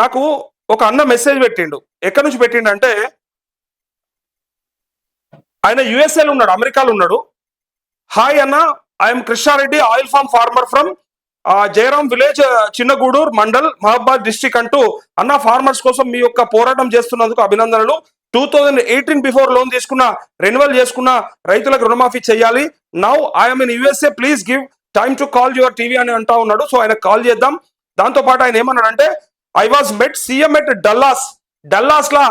నాకు ఒక అన్న మెసేజ్ పెట్టిండు. ఎక్కడి నుంచి పెట్టిండు అంటే ఆయన యుఎస్ఏలో ఉన్నాడు అమెరికాలో ఉన్నాడు. హాయ్ అన్న I'm Krishnareddy oil farm farmer from Jayaram village Chinnagudur mandal Mahabad district అంటూ అన్న ఫార్మర్స్ కోసం మీ యొక్క పోరాటం చేస్తున్నందుకు అభినందనలు. Two thousand eighteen before loan తీసుకున్న రెన్యువల్ చేసుకున్న రైతులకు రుణమాఫీ చేయాలి. Now I'm in USA please give time to call your TV అని అంటా ఉన్నాడు. సో ఆయన కాల్ చేద్దాం. దాంతో పాటు ఆయన ఏమన్నాడంటే I was met CM at Dallas Dallas law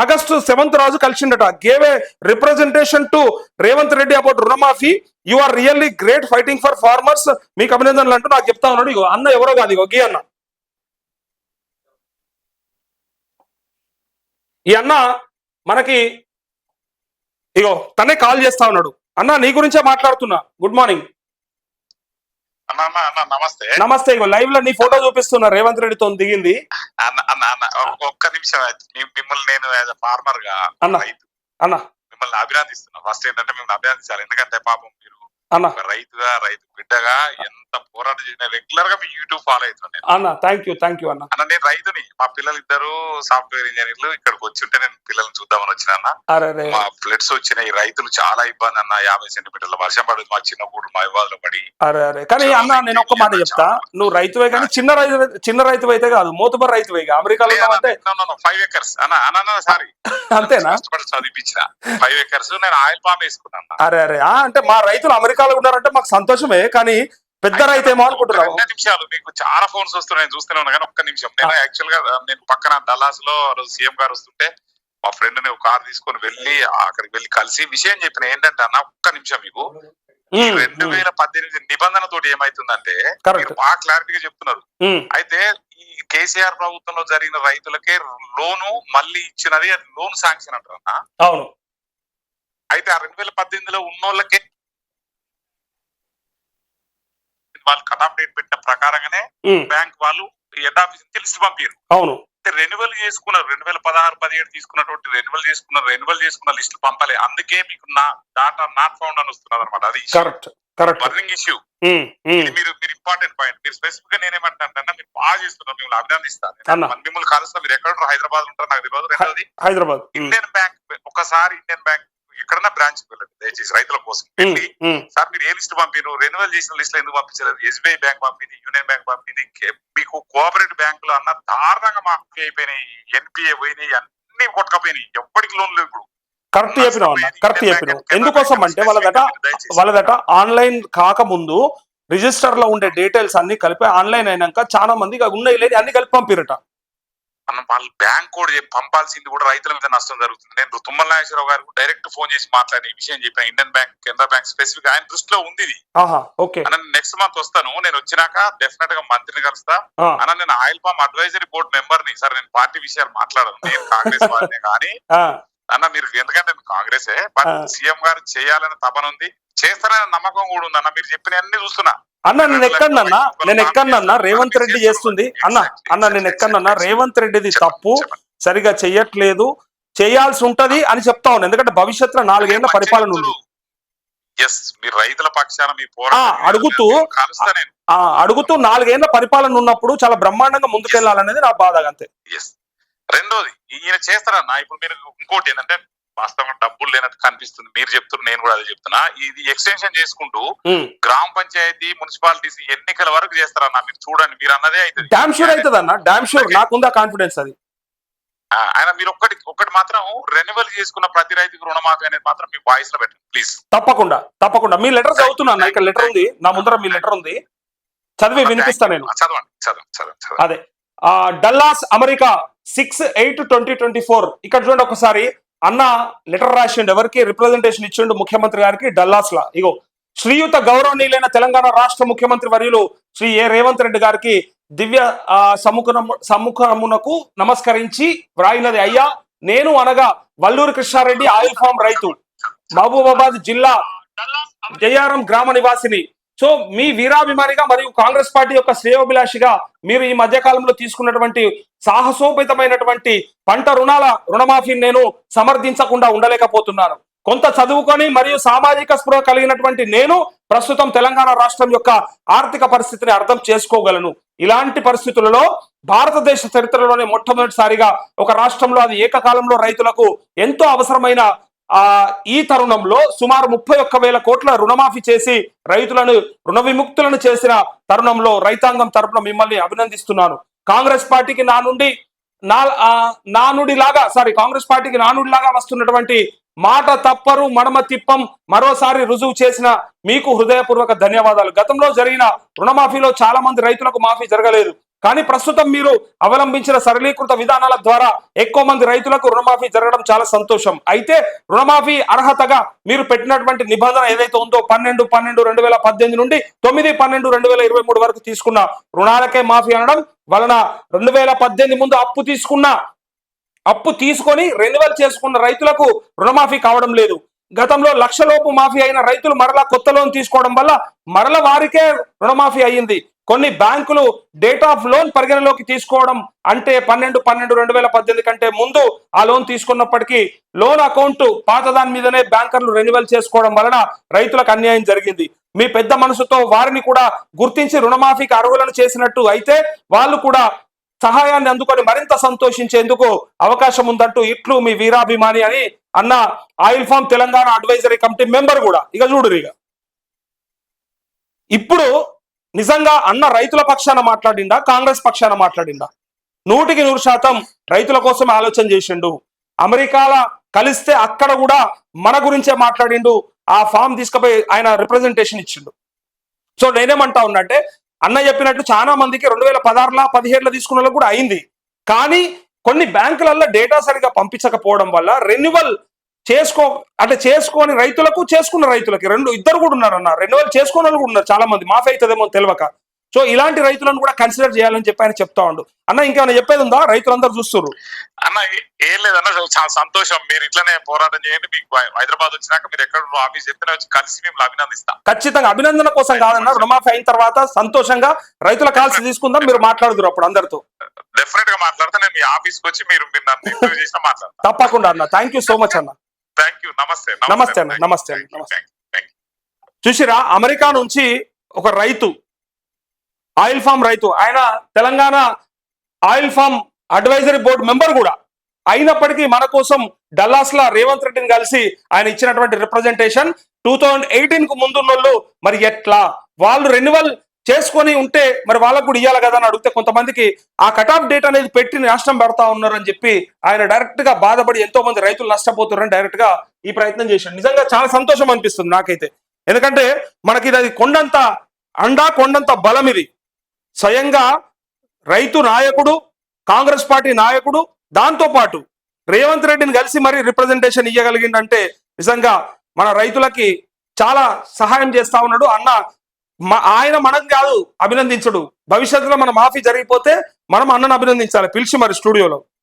August seventh Raju కలిసిండట. Gave a representation to Revanth Reddy about రుణమాఫీ. You are really great fighting for farmers మీకు అభినందనలు అంటూ నాకు చెప్తా ఉన్నాడు. ఇగో అన్న ఎవరో కాదు ఇగో గీ అన్న. ఈ అన్న మనకి ఇగో తనే కాల్ చేస్తా ఉన్నాడు. అన్న నీ గురించే మాట్లాడుతున్నా. గుడ్ మార్నింగ్ నమస్తే. నమస్తే ఇగో లైవ్లో నీ ఫోటో చూపిస్తున్నా రేవంత్ రెడ్డితో దిగింది. ఒక్క- నిమిషం మిమ్మల్ని నేను ఫార్మర్గా అన్న. అన్న. మిమ్మల్ని అభినందిస్తున్నా. ఫస్ట్ ఏంటంటే మిమ్మల్ని అభినందించాలి. ఎందుకంటే పాపం మీరు ఒక రైతుగా రైతు బిడ్డగా ఎంత పోరాటం చేసిన రెగ్యులర్గా మీ యూట్యూబ్ ఫాలో అవుతున్నాను నేను. అన్న థ్యాంక్ యూ థ్యాంక్ యూ అన్న. అన్న నేను రైతుని మా పిల్లలు ఇద్దరు సాఫ్ట్వేర్ ఇంజనీర్లు ఇక్కడికి వచ్చి ఉంటే నేను పిల్లల్ని చూద్దామని వచ్చిన అన్న. మా ఫ్లడ్స్ వచ్చినాయి రైతులు చాలా ఇబ్బంది అన్న. యాభై సెంటీమీటర్ల వర్షం పడుతుంది మా చిన్న కూడు మా ఇబ్బందులు పడి. అరే అరే. కానీ అన్న నేను ఒక్క మాట చెప్తా. నువ్వు రైతువే కానీ చిన్న రైతు చిన్న రైతు అయితే కాదు మోతుబర్ రైతువే అమెరికాలో ఫైవ్ ఎకర్స్ అన్న అన్న సారీ అంతేనా? కష్టపడి చదివించిన. ఫైవ్ ఎకర్స్ నేను ఆయిల్ పామ్ వేసుకున్నాను అరే అరే అంటే మా రైతులు అమెరికాలో ఉన్నారంటే మాకు సంతోషమే కానీ పెద్ద రైతు ఏమో అనుకుంటున్నావు? రెండు నిమిషాలు మీకు చాలా ఫోన్స్ వస్తున్నాయి నేను చూస్తూనే ఉన్నా కానీ ఒక్క నిమిషం. నేను యాక్చువల్గా నేను పక్కన డల్లాస్లో రోజు సీఎం గారు వస్తుంటే మా ఫ్రెండ్ని ఒక కార్ తీసుకొని వెళ్ళి అక్కడికి వెళ్ళి కలిసి విషయం చెప్పిన ఏంటంటే అన్న ఒక్క నిమిషం మీకు. రెండు వేల పద్దెనిమిది నిబంధన తోటి ఏమైతుందంటే. మీరు బాగా క్లారిటీగా చెప్తున్నారు. అయితే ఈ కేసీఆర్ ప్రభుత్వంలో జరిగిన రైతులకే లోను మళ్ళీ ఇచ్చినది అది లోన్ శాంక్షన్ అంటారు. అవును. అయితే ఆ రెండు వేల పద్దెనిమిదిలో ఉన్నోళ్ళకే వాళ్ళు కటాఫ్ డేట్ పెట్టిన ప్రకారంగానే బ్యాంక్ వాళ్ళు హెడ్ ఆఫీస్ లిస్ట్ పంపారు. అవును. అంటే రెన్యువల్ చేసుకున్నారు రెండు వేల పదహారు పదిహేడు తీసుకున్నటువంటి రెన్యువల్ చేసుకున్నారు రెన్యువల్ చేసుకున్న లిస్ట్ పంపలే. అందుకే మీకు నా డాటా నాట్ ఫౌండ్ అని వస్తున్నది అనమాట అది కరెక్ట్ కరెక్ట్ బర్నింగ్ ఇష్యూ మీరు మీరు ఇంపార్టెంట్ పాయింట్ మీరు స్పెసిఫిక్గా నేనేమంటానంటే మీరు బాగా చేస్తున్నారు మిమ్మల్ని అభినందిస్తాను. మిమ్మల్ని కలుస్తా మీరు ఎక్కడ? హైదరాబాద్ ఉంటారు నాకు తెలియదు. రెండోది హైదరాబాద్. ఇండియన్ బ్యాంక్ ఒకసారి ఇండియన్ బ్యాంక్ ఎక్కడన్నా బ్రాంచ్ వెళ్ళండి దయచేసి రైతుల కోసం. వెళ్ళి సార్ మీరు ఏ లిస్ట్ పంపిరు? రెన్యువల్ చేసిన లిస్ట్ ఎందుకు పంపించలేదు? ఎస్బీఐ బ్యాంక్ పంపింది యూనియన్ బ్యాంక్ పంపింది మీకు కోఆపరేటివ్ బ్యాంకులు అన్న దారుణంగా మాఫీ అయిపోయినాయి ఎన్పిఏ పోయినాయి అన్ని కొట్టకపోయినాయి. ఎప్పటికి లోన్ లేవు ఇప్పుడు. కరెక్ట్ చెప్పినావు అన్న కరెక్ట్ చెప్పినావు. ఎందుకోసం అంటే వాళ్ళదట. వాళ్ళదట ఆన్లైన్ కాకముందు రిజిస్టర్లో ఉండే డీటెయిల్స్ అన్ని కలిపి ఆన్లైన్ అయినాక చాలా మంది ఉన్నాయి లేని అన్ని కలిపి పంపిరట. వాళ్ళు బ్యాంక్ కూడా పంపాల్సింది కూడా రైతుల మీద నష్టం జరుగుతుంది. నేను తుమ్మల నాగేశ్వరరావు గారికి డైరెక్ట్ ఫోన్ చేసి మాట్లాడి ఈ విషయం చెప్పాను Indian bank Canara bank specific ఆయన దృష్టిలో ఉంది ఇది. నెక్స్ట్ మంత్ వస్తాను. నేను వచ్చినాక డెఫినెట్గా మంత్రిని కలుస్తా. అన్న నేను ఆయిల్ పామ్ అడ్వైజరీ బోర్డు మెంబర్ని. సార్ నేను పార్టీ విషయాలు మాట్లాడను. నేను కాంగ్రెస్ వారినే కానీ అన్న మీరు ఎందుకంటే కాంగ్రెసే బట్. సీఎం గారు చేయాలని తపన ఉంది చేస్తారనే నమ్మకం కూడా ఉంది అన్న మీరు చెప్పిన అన్ని చూస్తున్నా. అన్న నేను ఎక్కడన్నా నేను ఎక్కడన్నా రేవంత్ రెడ్డి చేస్తుంది. అన్న అన్న నేను ఎక్కడన్నా రేవంత్ రెడ్డిది తప్పు. సరిగా చెయ్యట్లేదు. చేయాల్సి ఉంటది అని చెప్తా ఉన్నాను ఎందుకంటే భవిష్యత్తులో నాలుగేళ్ళ పరిపాలన ఉంది. రైతుల పక్షాన మీ అడుగుతూ అడుగుతూ నాలుగేళ్ళ పరిపాలన ఉన్నప్పుడు చాలా బ్రహ్మాండంగా ముందుకెళ్ళాలనేది నా బాధ అంతే. రెండోది ఈయన చేస్తారన్న ఇప్పుడు మీరు ఇంకోటి ఏంటంటే వాస్తవంగా డబ్బులు లేనట్టు కనిపిస్తుంది. మీరు చెప్తున్నారు నేను కూడా అదే చెప్తున్నా. ఇది ఎక్స్టెన్షన్ చేసుకుంటూ. గ్రామ పంచాయతీ మున్సిపాలిటీస్ ఎన్నికల వరకు చేస్తారన్న మీరు చూడండి మీరు అన్నదే అవుతుంది డామ్ షూర్ అవుతుంది అన్న డామ్ షూర్ నాకుందా కాన్ఫిడెన్స్ అది? ఆయన మీరు ఒక్కటి ఒక్కటి మాత్రం రెన్యువల్ చేసుకున్న ప్రతి రైతుకు రుణమాఫీ అనేది మాత్రం మీ వాయిస్లో పెట్టండి ప్లీజ్ తప్పకుండా తప్పకుండా. మీ లెటర్ చదువుతున్నా ఇక్కడ లెటర్ ఉంది. నా ముందర మీ లెటర్ ఉంది. చదివి వినిపిస్తా నేను. చదవండి చదవండి చదవండి. అదే. Dallas America six eight twenty twenty four. ఇక్కడ చూడండి ఒకసారి. అన్న లెటర్ రాసిండు ఎవరికి? రిప్రజెంటేషన్ ఇచ్చిండు ముఖ్యమంత్రి గారికి డల్లాస్ లా ఇగో శ్రీయుత గౌరవనీయులైన తెలంగాణ రాష్ట్ర ముఖ్యమంత్రి వర్యులు శ్రీ ఏ. రేవంత్ రెడ్డి గారికి దివ్య సముఖము సముఖమునకు నమస్కరించి వ్రాయినది అయ్యా నేను అనగా వల్లూరు కృష్ణారెడ్డి ఆయిల్ ఫామ్ రైతు. మహబూబాబాద్ జిల్లా జయారం గ్రామ నివాసిని. సో మీ వీరాభిమానిగా మరియు కాంగ్రెస్ పార్టీ యొక్క శ్రేయోభిలాషిగా మీరు ఈ మధ్య కాలంలో తీసుకున్నటువంటి సాహసోపేతమైనటువంటి పంట రుణాల రుణమాఫీని నేను సమర్థించకుండా ఉండలేకపోతున్నాను. కొంత చదువుకొని మరియు సామాజిక స్పృహ కలిగినటువంటి నేను ప్రస్తుతం తెలంగాణ రాష్ట్రం యొక్క ఆర్థిక పరిస్థితిని అర్థం చేసుకోగలను. ఇలాంటి పరిస్థితులలో భారతదేశ చరిత్రలోనే మొట్టమొదటిసారిగా ఒక రాష్ట్రంలో అది ఏకకాలంలో రైతులకు ఎంతో అవసరమైన ఆ ఈ తరుణంలో సుమారు ముప్పై ఒక్క వేల కోట్ల రుణమాఫీ చేసి రైతులను రుణ విముక్తులను చేసిన తరుణంలో రైతాంగం తరపున మిమ్మల్ని అభినందిస్తున్నాను. కాంగ్రెస్ పార్టీకి నా నుండి నా నానుడిలాగా సారీ కాంగ్రెస్ పార్టీకి నానుడిలాగా వస్తున్నటువంటి మాట తప్పరు మడమ తిప్పం మరోసారి రుజువు చేసిన మీకు హృదయపూర్వక ధన్యవాదాలు. గతంలో జరిగిన రుణమాఫీలో చాలా మంది రైతులకు మాఫీ జరగలేదు. కానీ ప్రస్తుతం మీరు అవలంబించిన సరళీకృత విధానాల ద్వారా ఎక్కువ మంది రైతులకు రుణమాఫీ జరగడం చాలా సంతోషం. అయితే రుణమాఫీ అర్హతగా మీరు పెట్టినటువంటి నిబంధన ఏదైతే ఉందో పన్నెండు పన్నెండు రెండు వేల పద్దెనిమిది నుండి తొమ్మిది పన్నెండు రెండు వేల ఇరవై మూడు వరకు తీసుకున్న రుణాలకే మాఫీ అనడం వలన రెండు వేల పద్దెనిమిది ముందు అప్పు తీసుకున్న అప్పు తీసుకొని రెన్యువల్ చేసుకున్న రైతులకు రుణమాఫీ కావడం లేదు. గతంలో లక్షలోపు మాఫీ అయిన రైతులు మరలా కొత్త లోన్ తీసుకోవడం వల్ల మరల వారికే రుణమాఫీ అయ్యింది. కొన్ని బ్యాంకులు డేట్ ఆఫ్ లోన్ పరిగణలోకి తీసుకోవడం అంటే పన్నెండు పన్నెండు రెండు వేల పద్దెనిమిది కంటే ముందు ఆ లోన్ తీసుకున్నప్పటికీ లోన్ అకౌంట్ పాత దాని మీదనే బ్యాంకర్లు రెన్యువల్ చేసుకోవడం వలన రైతులకు అన్యాయం జరిగింది. మీ పెద్ద మనసుతో వారిని కూడా గుర్తించి రుణమాఫీకి అర్హులను చేసినట్టు అయితే వాళ్ళు కూడా సహాయాన్ని అందుకొని మరింత సంతోషించేందుకు అవకాశం ఉందంటూ ఇట్లు మీ వీరాభిమాని అని అన్న oil palm Telangana advisory committee member కూడా. ఇక చూడు ఇక ఇప్పుడు నిజంగా అన్న రైతుల పక్షాన మాట్లాడిండా? కాంగ్రెస్ పక్షాన మాట్లాడిండా? నూటికి నూరు శాతం రైతుల కోసం ఆలోచన చేసిండు. అమెరికాల కలిస్తే అక్కడ కూడా మన గురించే మాట్లాడిండు. ఆ ఫామ్ తీసుకుపోయి ఆయన రిప్రజెంటేషన్ ఇచ్చిండు. సో నేనేమంటా ఉన్నట్టే అన్న చెప్పినట్టు చాలా మందికి రెండు వేల పదహారులో పదిహేడులో తీసుకున్న కూడా అయింది. కానీ కొన్ని బ్యాంకులలో డేటా సరిగా పంపించకపోవడం వల్ల రెన్యువల్ చేసుకో అంటే చేసుకోని రైతులకు చేసుకున్న రైతులకి రెండు ఇద్దరు కూడా ఉన్నారు అన్న. రెన్యువల్ చేసుకున్న వాళ్ళు కూడా ఉన్నారు చాలా మంది మాఫీ అవుతుందేమో తెలియక సో ఇలాంటి రైతులను కూడా కన్సిడర్ చేయాలని చెప్పి ఆయన చెప్తా ఉండు. అన్న ఇంకేమైనా చెప్పేది ఉందా? రైతులందరూ చూస్తున్నారు అన్న ఏ- లేదన్న చాలా సంతోషం. మీరు ఇట్లనే పోరాటం చేయండి. మీకు హైదరాబాద్ వచ్చినాక మీరు ఎక్కడ ఆఫీస్ చెప్పినా వచ్చి కలిసి మేము అభినందిస్తాం. ఖచ్చితంగా. అభినందన కోసం కాదన్న రుణమాఫీ అయిన తర్వాత సంతోషంగా రైతుల కాల్సి తీసుకుందాం. మీరు మాట్లాడుదురు అప్పుడు అందరితో. డెఫినెట్గా మాట్లాడతా. నేను మీ ఆఫీస్ వచ్చి మీరు నన్ను ఇంటర్వ్యూ చేసినా మాట్లాడతా. తప్పకుండా అన్న. థ్యాంక్ యూ సో మచ్ అన్న. నమస్తే నమస్తే అన్న, నమస్తే. చూసిరా అమెరికా నుంచి ఒక రైతు ఆయిల్ ఫామ్ రైతు ఆయన Telangana oil palm advisory board member కూడా. అయినప్పటికీ మన కోసం డల్లాస్ లా రేవంత్ రెడ్డిని కలిసి ఆయన ఇచ్చినటువంటి రిప్రజెంటేషన్ టూ థౌజండ్ ఎయిటీన్కు ముందున్నోళ్ళు మరి ఎట్లా? వాళ్ళు రెన్యువల్ చేసుకొని ఉంటే మరి వాళ్ళకు కూడా ఇవ్వాలి కదా అని అడిగితే కొంతమందికి ఆ కట్ ఆఫ్ డేట్ అనేది పెట్టి నష్టం పెడతా ఉన్నారు అని చెప్పి ఆయన డైరెక్ట్గా బాధపడి ఎంతో మంది రైతులు నష్టపోతున్నారని డైరెక్ట్గా ఈ ప్రయత్నం చేశాడు నిజంగా చాలా సంతోషం అనిపిస్తుంది నాకైతే. ఎందుకంటే మనకి ఇది అది కొండంత అండా కొండంత బలం ఇది. స్వయంగా రైతు నాయకుడు కాంగ్రెస్ పార్టీ నాయకుడు దాంతో పాటు రేవంత్ రెడ్డిని కలిసి మరి రిప్రజెంటేషన్ ఇవ్వగలిగిందంటే నిజంగా మన రైతులకి చాలా సహాయం చేస్తా ఉన్నాడు. అన్న ఆయన మనం కాదు అభినందించడు. భవిష్యత్తులో మన మాఫీ జరిగిపోతే మనం అన్నను అభినందించాలి. పిలిచి మరి స్టూడియోలో.